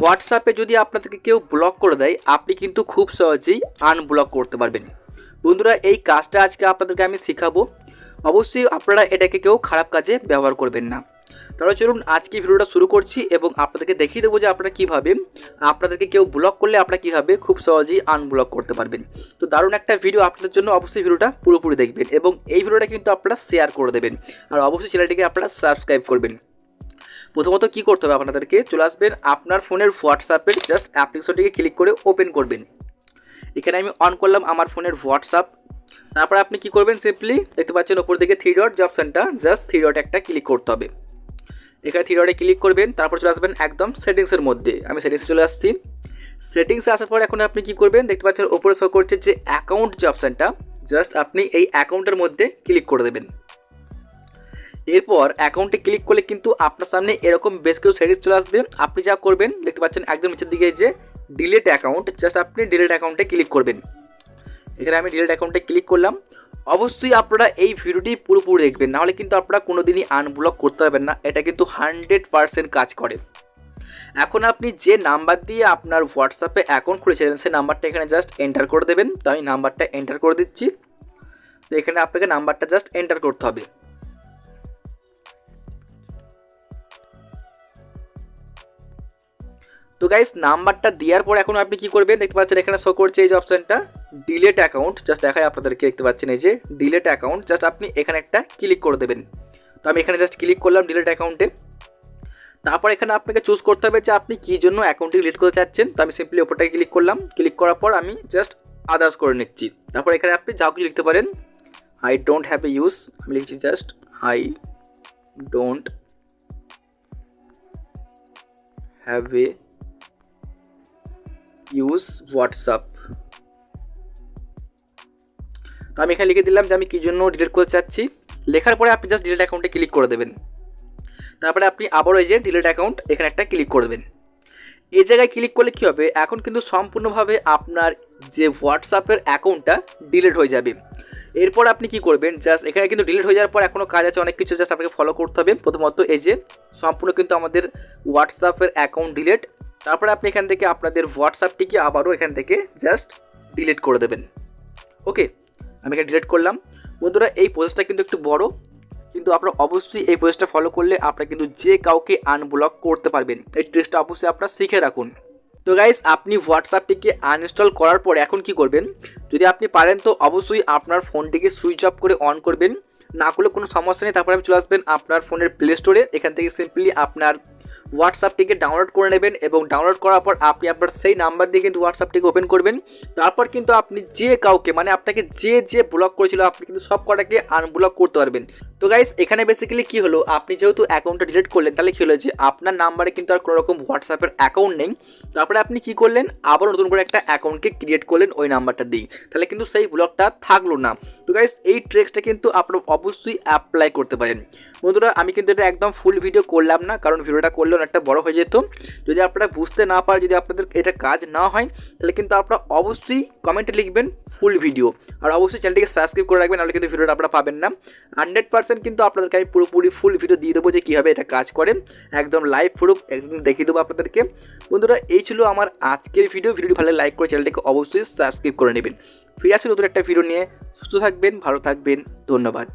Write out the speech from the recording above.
হোয়াটসঅ্যাপে যদি আপনাদেরকে কেউ ব্লক করে দেয়, আপনি কিন্তু খুব সহজেই আনব্লক করতে পারবেন। বন্ধুরা, এই কাজটা আজকে আপনাদেরকে আমি শেখাবো। অবশ্যই আপনারা এটাকে কেউ খারাপ কাজে ব্যবহার করবেন না। তাহলে চলুন, আজকে ভিডিওটা শুরু করছি এবং আপনাদেরকে দেখিয়ে দেবো যে আপনারা কীভাবে, আপনাদেরকে কেউ ব্লক করলে আপনারা কীভাবে খুব সহজেই আনব্লক করতে পারবেন। তো দারুণ একটা ভিডিও আপনাদের জন্য, অবশ্যই ভিডিওটা পুরোপুরি দেখবেন এবং এই ভিডিওটা কিন্তু আপনারা শেয়ার করে দেবেন। আর অবশ্যই চ্যানেলটিকে আপনারা সাবস্ক্রাইব করবেন। প্রথমত কি করতে হবে আপনাদেরকে? চলে আসবেন আপনার ফোনের হোয়াটসঅ্যাপের জাস্ট অ্যাপ্লিকেশনটিকে ক্লিক করে ওপেন করবেন। এখানে আমি অন করলাম আমার ফোনের হোয়াটসঅ্যাপ তারপর আপনি কি করবেন? সিম্পলি দেখতে পাচ্ছেন ওপর দিকে থ্রি ডট যে অপশানটা জাস্ট থ্রি ডট একটা ক্লিক করতে হবে। এখানে থ্রি ডটে ক্লিক করবেন, তারপর চলে আসবেন একদম সেটিংসের মধ্যে। আমি সেটিংসে চলে আসছি। সেটিংসে আসার পর এখন আপনি কি করবেন? দেখতে পাচ্ছেন ওপরে শো করছে যে অ্যাকাউন্ট যে অপশানটা জাস্ট আপনি এই অ্যাকাউন্টের মধ্যে ক্লিক করে দেবেন। এরপর অ্যাকাউন্টে ক্লিক করলে কিন্তু আপনার সামনে এরকম বেশ কিছু সেটিংস চলে আসবে। আপনি যা করবেন, দেখতে পাচ্ছেন একদম নিচের দিকে যে ডিলেট অ্যাকাউন্ট জাস্ট আপনি ডিলেট অ্যাকাউন্টে ক্লিক করবেন। এখানে আমি ডিলেট অ্যাকাউন্টে ক্লিক করলাম। অবশ্যই আপনারা এই ভিডিওটি পুরোপুরি দেখবেন, নাহলে কিন্তু আপনারা কোনো দিনই আনব্লক করতে পারবেন না। এটা কিন্তু হান্ড্রেড পারসেন্ট কাজ করে। এখন আপনি যে নাম্বার দিয়ে আপনার হোয়াটসঅ্যাপে অ্যাকাউন্ট খুলেছিলেন, সেই নাম্বারটা এখানে জাস্ট এন্টার করে দেবেন। তো আমি নাম্বারটা এন্টার করে দিচ্ছি। তো এখানে আপনাকে নাম্বারটা জাস্ট এন্টার করতে হবে। তো গাইস নাম্বারটা দেওয়ার পর এখন আপনি কি করবেন? দেখতে পাচ্ছেন এখানে শো করছে এই যে অপশানটা ডিলেট অ্যাকাউন্ট জাস্ট দেখায় আপনাদেরকে, দেখতে পাচ্ছেন এই যে ডিলেট অ্যাকাউন্ট জাস্ট আপনি এখানে একটা ক্লিক করে দেবেন। তো আমি এখানে জাস্ট ক্লিক করলাম ডিলেট অ্যাকাউন্টে তারপর এখানে আপনাকে চুজ করতে হবে যে আপনি কী জন্য অ্যাকাউন্টটি ডিলিট করতে চাচ্ছেন। তো আমি সিম্পলি ওপরটাকে ক্লিক করলাম। ক্লিক করার পর আমি জাস্ট আদার্স করে নিচ্ছি। তারপর এখানে আপনি যা কিছু লিখতে পারেন I don't have a use আমি লিখছি just I don't have a use WhatsApp তো আমি এখানে লিখে দিলাম যে আমি কী জন্য ডিলিট করতে চাচ্ছি। লেখার পরে আপনি জাস্ট ডিলিট অ্যাকাউন্টে ক্লিক করে দেবেন। তারপরে আপনি আবারও এই যে ডিলিট অ্যাকাউন্ট এখানে একটা ক্লিক করে দেবেন। এই জায়গায় ক্লিক করলে কী হবে? এখন কিন্তু সম্পূর্ণভাবে আপনার যে হোয়াটসঅ্যাপের অ্যাকাউন্টটা ডিলিট হয়ে যাবে। এরপর আপনি কি করবেন? জাস্ট এখানে কিন্তু ডিলিট হয়ে যাওয়ার পর এখনও কাজ আছে, অনেক কিছু জাস্ট আপনাকে ফলো করতে হবে। প্রথমত এই যে সম্পূর্ণ কিন্তু আমাদের হোয়াটসঅ্যাপের অ্যাকাউন্ট ডিলিট তারপরে আপনি এখান থেকে আপনাদের হোয়াটসঅ্যাপটিকে আবারও এখান থেকে জাস্ট ডিলিট করে দেবেন। ওকে আমি এখানে ডিলিট করলাম। বন্ধুরা, এই প্রসেসটা কিন্তু একটু বড়, কিন্তু আপনারা অবশ্যই এই প্রসেসটা ফলো করলে আপনারা কিন্তু যে কাউকে আনব্লক করতে পারবেন, এই ট্রিক্সটা অবশ্যই আপনারা শিখে রাখুন। তো গাইস আপনি হোয়াটসঅ্যাপটিকে আনইনস্টল করার পর এখন কি করবেন? যদি আপনি পারেন তো অবশ্যই আপনার ফোনটিকে সুইচ অফ করে অন করবেন। না করলে কোনো সমস্যা নেই, তারপরে আপনি চলে আসবেন আপনার ফোনের প্লে স্টোরে এখান থেকে সিম্পলি আপনার হোয়াটসঅ্যাপটিকে ডাউনলোড করে নেবেন এবং ডাউনলোড করার পর আপনি আপনার সেই নাম্বার দিয়ে কিন্তু হোয়াটসঅ্যাপটিকে ওপেন করবেন। তারপর কিন্তু আপনি যে কাউকে মানে আপনাকে যে যে ব্লক করেছিল, আপনি কিন্তু সব কটাকে আনব্লক করতে পারবেন। তো গাইস এখানে বেসিক্যালি কি হলো? আপনি যেহেতু অ্যাকাউন্টটা ডিলিট করলেন, তাহলে কী হলো যে আপনার নাম্বারে কিন্তু আর কোনো রকম হোয়াটসঅ্যাপের অ্যাকাউন্ট নেই। তারপরে আপনি কি করলেন? আবার নতুন করে একটা অ্যাকাউন্টকে ক্রিয়েট করলেন ওই নাম্বারটা দিয়ে তাহলে কিন্তু সেই ব্লকটা থাকল না। তো গাইস এই ট্রিক্সটা কিন্তু আপনারা অবশ্যই অ্যাপ্লাই করতে পারেন। বন্ধুরা, আমি কিন্তু এটা একদম ফুল ভিডিও করলাম না, কারণ ভিডিওটা করলে অনেকটা বড় হয়ে যেত। যদি আপনারা বুঝতে না পারে, যদি আপনাদের এটা কাজ না হয়, তাহলে কিন্তু আপনারা অবশ্যই কমেন্টে লিখবেন ফুল ভিডিও আর অবশ্যই চ্যানেলটিকে সাবস্ক্রাইব করে রাখবেন, নাহলে কিন্তু ভিডিওটা আপনারা পাবেন না। হান্ড্রেড পার্সেন্ট কিন্তু আপনাদেরকে আমি পুরোপুরি ফুল ভিডিও দিয়ে দেবো যে কীভাবে এটা কাজ করে। একদম লাইভ প্রুফ একদম দেখিয়ে দেবো আপনাদেরকে। বন্ধুরা, এই ছিল আমার আজকের ভিডিও ভিডিওটি ভালো লাইক করে চ্যানেলটিকে অবশ্যই সাবস্ক্রাইব করে নেবেন। ফিরে আসি নতুন একটা ভিডিও নিয়ে। সুস্থ থাকবেন, ভালো থাকবেন, ধন্যবাদ।